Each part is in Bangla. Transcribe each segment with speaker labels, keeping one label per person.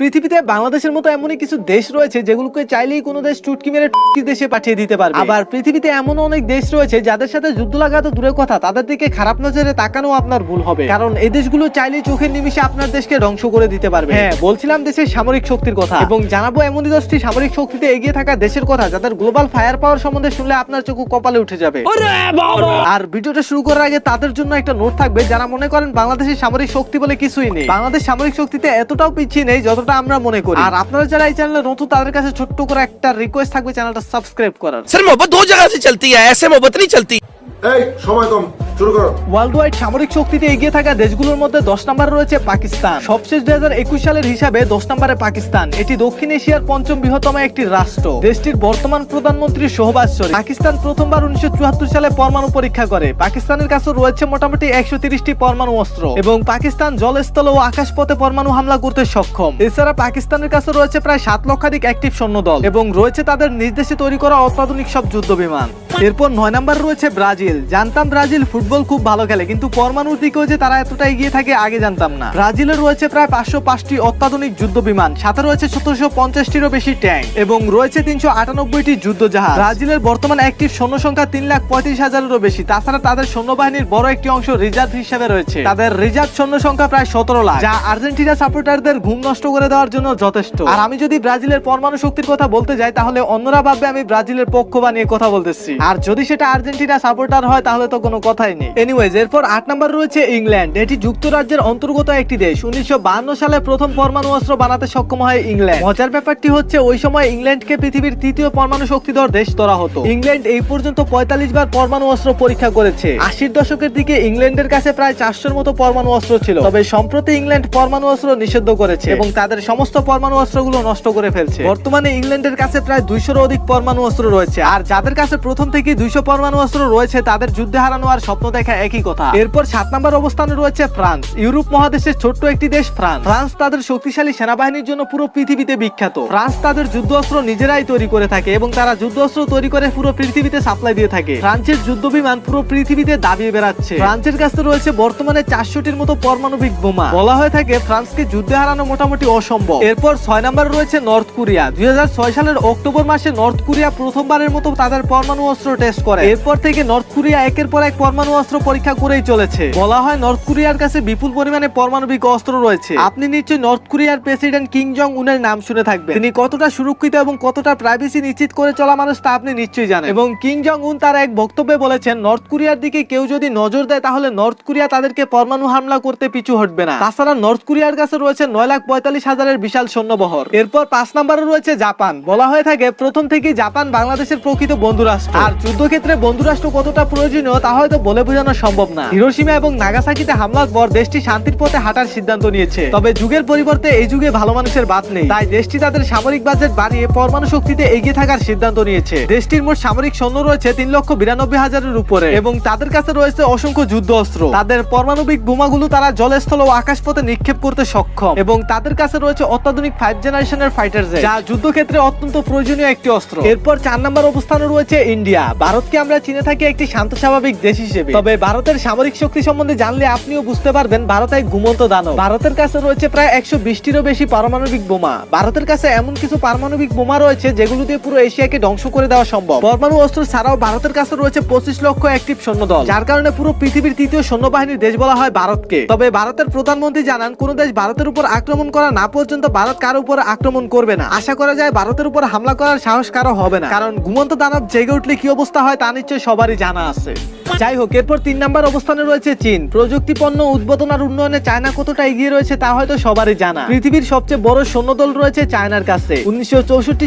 Speaker 1: পৃথিবীতে বাংলাদেশের মতো এমনই কিছু দেশ রয়েছে যেগুলোকে চাইলেই কোনো দেশ চুটকি মেরে টুটকি দেশে পাঠিয়ে দিতে পারবে। আবার পৃথিবীতে এমন অনেক দেশ রয়েছে যাদের সাথে যুদ্ধ লাগা তো দূরের কথা তাদের দিকে খারাপ নজরে তাকানো আপনার ভুল হবে। কারণ এই দেশগুলো চাইলেই চোখের নিমিশে আপনার দেশকে ধ্বংস করে দিতে পারবে। হ্যাঁ বলছিলাম দেশের সামরিক শক্তির কথা। এবং জানাব এমনই দশটি সামরিক শক্তিতে এগিয়ে থাকা দেশের কথা যাদের গ্লোবাল ফায়ার পাওয়ার সম্বন্ধে শুনলে আপনার চোখ কপালে উঠে যাবে। আর ভিডিওটা শুরু করার আগে তাদের জন্য একটা নোট থাকবে যারা মনে করেন বাংলাদেশের সামরিক শক্তি বলে কিছুই নেই। বাংলাদেশ সামরিক শক্তিতে এতটাও পিছিয়ে নেই যতটা আমরা মনে করি আর আপনারা যারা এই চ্যানেলে নতুন তাদের কাছে ছোট্ট করে একটা রিকোয়েস্ট থাকবে চ্যানেলটা সাবস্ক্রাইব করার
Speaker 2: सर मोहब्बत दो जगह से चलती है ऐसे मोहब्बत नहीं चलती
Speaker 3: এই সময় কম
Speaker 1: একটি পরমাণু পরীক্ষা করে। পাকিস্তানের কাছে রয়েছে মোটামুটি একশো তিরিশটি পরমাণু অস্ত্র এবং পাকিস্তান জলস্থল ও আকাশপথে পরমাণু হামলা করতে সক্ষম। এছাড়া পাকিস্তানের কাছে রয়েছে প্রায় সাত লক্ষাধিক অ্যাক্টিভ সৈন্য দল এবং রয়েছে তাদের নিজ দেশে তৈরি করা অত্যাধুনিক সব যুদ্ধ বিমান। এরপর নয় নম্বর রয়েছে ব্রাজিল। জানতাম ব্রাজিল ফুটবল খুব ভালো খেলে, কিন্তু পরমাণুর দিকেও যে তারা এতটা এগিয়ে থাকে আগে জানতাম না। ব্রাজিলের রয়েছে প্রায় পাঁচশো পাঁচটি অত্যাধুনিক যুদ্ধ বিমান, সাথে রয়েছে সতেরোশো পঞ্চাশটিরও বেশি ট্যাঙ্ক, এবং রয়েছে তিনশো আটানব্বইটি যুদ্ধ জাহাজ। ব্রাজিলের বর্তমান অ্যাক্টিভ সৈন্য সংখ্যা তিন লাখ পঁয়ত্রিশ হাজারেরও বেশি, তাছাড়া তাদের সৈন্যবাহিনীর বড় একটি অংশ রিজার্ভ হিসেবে রয়েছে। তাদের রিজার্ভ সৈন্য সংখ্যা প্রায় সতেরো লাখ, যা আর্জেন্টিনা সাপোর্টারদের ঘুম নষ্ট করে দেওয়ার জন্য যথেষ্ট। আর আমি যদি ব্রাজিলের পরমাণু শক্তির কথা বলতে যাই, তাহলে অন্যরা ভাববে আমি ব্রাজিলের পক্ষ বানিয়ে কথা বলতেছি। আর যদি সেটা আর্জেন্টিনা সাপোর্টার হয়, তাহলে তো কোনো কথাই পরীক্ষা করেছে। আশির দশকের দিকে ইংল্যান্ডের কাছে প্রায় চারশোর মতো পরমাণু অস্ত্র ছিল। তবে সম্প্রতি ইংল্যান্ড পরমাণু অস্ত্র নিষিদ্ধ করেছে এবং তাদের সমস্ত পরমাণু অস্ত্রগুলো নষ্ট করে ফেলছে। বর্তমানে ইংল্যান্ডের কাছে প্রায় দুইশোর অধিক পরমাণু অস্ত্র রয়েছে। আর যাদের কাছে প্রথম থেকে দুইশো পরমাণু অস্ত্র রয়েছে, তাদের যুদ্ধে হারানো আর স্বপ্ন দেখা একই কথা। এরপর সাত নম্বর অবস্থানে রয়েছে ফ্রান্স। ইউরোপ মহাদেশের ছোট্ট একটি দেশ ফ্রান্স। ফ্রান্স তাদের শক্তিশালী সেনাবাহিনীর জন্য পুরো পৃথিবীতে বিখ্যাত। ফ্রান্স তাদের যুদ্ধ অস্ত্র নিজেরাই তৈরি করে থাকে এবং তারা যুদ্ধ অস্ত্র তৈরি করে পুরো পৃথিবীতে সাপ্লাই দিয়ে থাকে। ফ্রান্সের যুদ্ধ বিমান পুরো পৃথিবীতে দাবিয়ে বেড়াচ্ছে। ফ্রান্সের কাছে রয়েছে বর্তমানে চারশোটির মতো পরমাণবিক বোমা। বলা হয়ে থাকে ফ্রান্সকে যুদ্ধে হারানো মোটামুটি অসম্ভব। এরপর ছয় নম্বর রয়েছে নর্থ কোরিয়া। দুই হাজার ছয় সালের অক্টোবর মাসে নর্থ কোরিয়া প্রথমবারের মতো তাদের পরমাণু অস্ত্র টেস্ট করে। এরপর থেকে নর্থ কোরিয়া একের পর এক পরমাণু অস্ত্র পরীক্ষা করেই চলেছে। বলা হয় নর্থ কোরিয়ার কাছে বিপুল পরিমাণে পরমাণবিক অস্ত্র রয়েছে। আপনি নিশ্চয়ই নর্থ কোরিয়ার প্রেসিডেন্ট কিং জং উনের নাম শুনে থাকবেন। তিনি কতটা সুরক্ষিত এবং কতটা প্রাইভেসি নিশ্চিত করে চলা মানুষ তা আপনি নিশ্চয়ই জানেন। এবং কিং জং উন তার এক বক্তব্যে বলেছেন, নর্থ কোরিয়ার দিকে কেউ যদি নজর দেয়, তাহলে নর্থ কোরিয়া তাদেরকে পরমাণু হামলা করতে পিছু হটবে না। তাছাড়া নর্থ কোরিয়ার কাছে রয়েছে নয় লাখ পঁয়তাল্লিশ হাজারের বিশাল সৈন্যবহর। এরপর পাঁচ নম্বরে রয়েছে জাপান। বলা হয়ে থাকে, প্রথম থেকে জাপান বাংলাদেশের প্রকৃত বন্ধুরাষ্ট্র। আর যুদ্ধক্ষেত্রে বন্ধু রাষ্ট্র কতটা প্রয়োজনীয়, তা হয়তো বলে বোঝানো সম্ভব না। হিরোসীমা এবং নাগাসাকিতে হামলার পর দেশটি শান্তির পথে হাঁটার সিদ্ধান্ত নিয়েছে। তবে যুগের পরিবর্তে এই যুগে ভালো মানুষের বাদ নেই। তাই দেশটি তাদের সামরিক বাজেট বাড়িয়ে পরমাণু শক্তিতে এগিয়ে থাকার সিদ্ধান্ত নিয়েছে। দেশটির মোট সামরিক সৈন্য রয়েছে তিন লক্ষ বিরানব্বই হাজারের উপরে এবং তাদের কাছে রয়েছে অসংখ্য যুদ্ধ অস্ত্র তাদের পরমাণবিক বোমাগুলো তারা জলস্থল ও আকাশপথে নিক্ষেপ করতে সক্ষম এবং তাদের কাছে রয়েছে অত্যাধুনিক ফাইভ জেনারেশনের ফাইটার জেট, যা যুদ্ধক্ষেত্রে অত্যন্ত প্রয়োজনীয় একটি অস্ত্র। এরপর চার নম্বর অবস্থানে রয়েছে ইন্ডিয়া। ভারতকে আমরা চিনে থাকি একটি শান্ত স্বাভাবিক দেশ হিসেবে। তবে ভারতের সামরিক শক্তি সম্বন্ধে জানলে আপনিও বুঝতে পারবেন, ভারত এক ঘুমন্ত দানব। ভারতের কাছে রয়েছে প্রায় একশো বিশটিরও বেশি পারমাণবিক বোমা। ভারতের কাছে এমন কিছু পারমাণবিক বোমা রয়েছে যেগুলো দিয়ে পুরো এশিয়াকে ধ্বংস করে দেওয়া সম্ভব। পরমাণু অস্ত্র ছাড়াও ভারতের কাছে রয়েছে পঁচিশ লক্ষ অ্যাক্টিভ সৈন্য দল যার কারণে পুরো পৃথিবীর তৃতীয় সৈন্যবাহিনীর দেশ বলা হয় ভারতকে। তবে ভারতের প্রধানমন্ত্রী জানান, কোন দেশ ভারতের উপর আক্রমণ করা না পর্যন্ত ভারত কারও উপর আক্রমণ করবে না। আশা করা যায় ভারতের উপর হামলা করার সাহস কারও হবে না। কারণ ঘুমন্ত দানব জেগে উঠলে কি অবস্থা হয় তা নিশ্চয়ই সবারই জানা আছে। যাই হোক এরপর তিন নাম্বার অবস্থানে রয়েছে চীন। প্রযুক্তি পণ্য উদ্বোধন আর উন্নয়নে চায়না কতটা এগিয়ে রয়েছে তা হয়তো সবারই জানা। পৃথিবীর সবচেয়ে বড় সৈন্যদল রয়েছে চায়নার কাছে। উনিশশো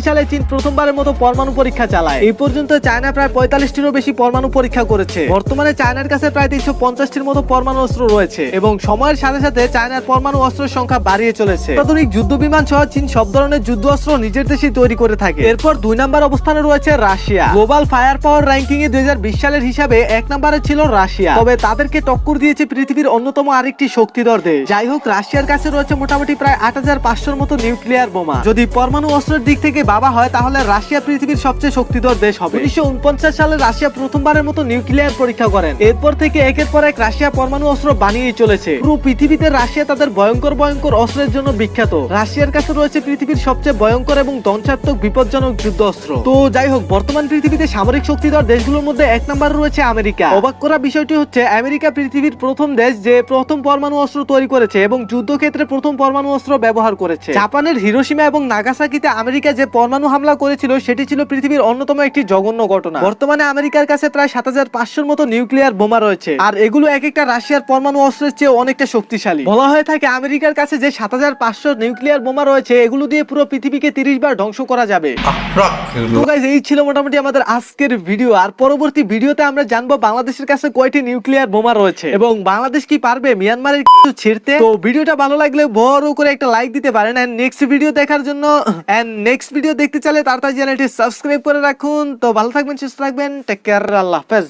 Speaker 1: সালে চীন প্রথমবারের মতো পরমাণু পরীক্ষা চালায়। এই পর্যন্ত চায়না প্রায় পঁয়তাল্লিশটিরও বেশি পরমাণু পরীক্ষা করেছে। বর্তমানে চায়নার কাছে প্রায় তিনশো পঞ্চাশটির মতো পরমাণু অস্ত্র রয়েছে এবং সময়ের সাথে সাথে চায়নার পরমাণু অস্ত্রের সংখ্যা বাড়িয়ে চলেছে। আধুনিক যুদ্ধ বিমান সহ চীন সব ধরনের যুদ্ধ অস্ত্র নিজের দেশেই তৈরি করে থাকে। এরপর দুই নাম্বার অবস্থানে রয়েছে Russia. Global fire power ranking এ দুই হাজার বিশ সালের হিসাবে এক নম্বরে ছিল রাশিয়া। তবে তাদেরকে টক্কর দিয়েছে পৃথিবীর অন্যতম আরেকটি শক্তিধর দেশ। যাই হোক, রাশিয়ার কাছে রয়েছে মোটামুটি প্রায় আট হাজার পাঁচশোর মতো নিউক্লিয়ার বোমা। যদি পরমাণু অস্ত্রের দিক থেকে বাবা হয়, তাহলে রাশিয়া পৃথিবীর সবচেয়ে শক্তিধর দেশ হবে। উনিশশো সালে রাশিয়া প্রথমবারের মতো নিউক্লিয়ার পরীক্ষা করেন। এরপর থেকে একের পর এক রাশিয়া পরমাণু অস্ত্র বানিয়েই চলেছে। পুরো পৃথিবীতে রাশিয়া তাদের ভয়ঙ্কর ভয়ঙ্কর অস্ত্রের জন্য বিখ্যাত। রাশিয়ার কাছে রয়েছে পৃথিবীর সবচেয়ে ভয়ঙ্কর এবং ধ্বংসাত্মক, বিপজ্জনক যুদ্ধ অস্ত্র। তো যাই হোক, বর্তমান পৃথিবীতে সামরিক শক্তিধর দেশগুলোর মধ্যে এক নম্বরে রয়েছে আমেরিকা। অবাক করা বিষয়টি হচ্ছে আমেরিকা পৃথিবীর প্রথম দেশ যে প্রথম পরমাণু অস্ত্র তৈরি করেছে এবং যুদ্ধক্ষেত্রে প্রথম পরমাণু অস্ত্র ব্যবহার করেছে। জাপানের হিরোসীমা এবং নাগাসাকিতে আমেরিকা যে পরমাণু হামলা করেছিল সেটি ছিল পৃথিবীর অন্যতম একটি জঘন্য ঘটনা। বর্তমানে আমেরিকার কাছে প্রায় সাত হাজার পাঁচশোর মতো নিউক্লিয়ার বোমা রয়েছে। আর এগুলো এক একটা রাশিয়ার পরমাণু অস্ত্রের চেয়ে অনেকটা শক্তিশালী। বলা হয়ে থাকে আমেরিকার কাছে যে সাত হাজার পাঁচশো নিউক্লিয়ার বোমা রয়েছে এগুলো দিয়ে পুরো পৃথিবীকে তিরিশ বার ধ্বংস করা যাবে। এই ছিল মোটামুটি আমাদের আজকের ভিডিও। আর পরবর্তী ভিডিওতে আমরা জানব বাংলাদেশের কাছে কয়টি নিউক্লিয়ার বোমা রয়েছে? এবং বাংলাদেশ কি পারবে মিয়ানমারের কিছু ছিড়তে? তো ভিডিওটা ভালো লাগলে বড় করে একটা লাইক দিতে পারেন। এন্ড নেক্সট ভিডিও দেখার জন্য এন্ড নেক্সট ভিডিও দেখতে চাইলে তাড়াতাড়ি চ্যানেলটি সাবস্ক্রাইব করে রাখুন। তো ভালো থাকবেন, সুস্থ থাকবেন। টেক কেয়ার আল্লাহ হাফেজ।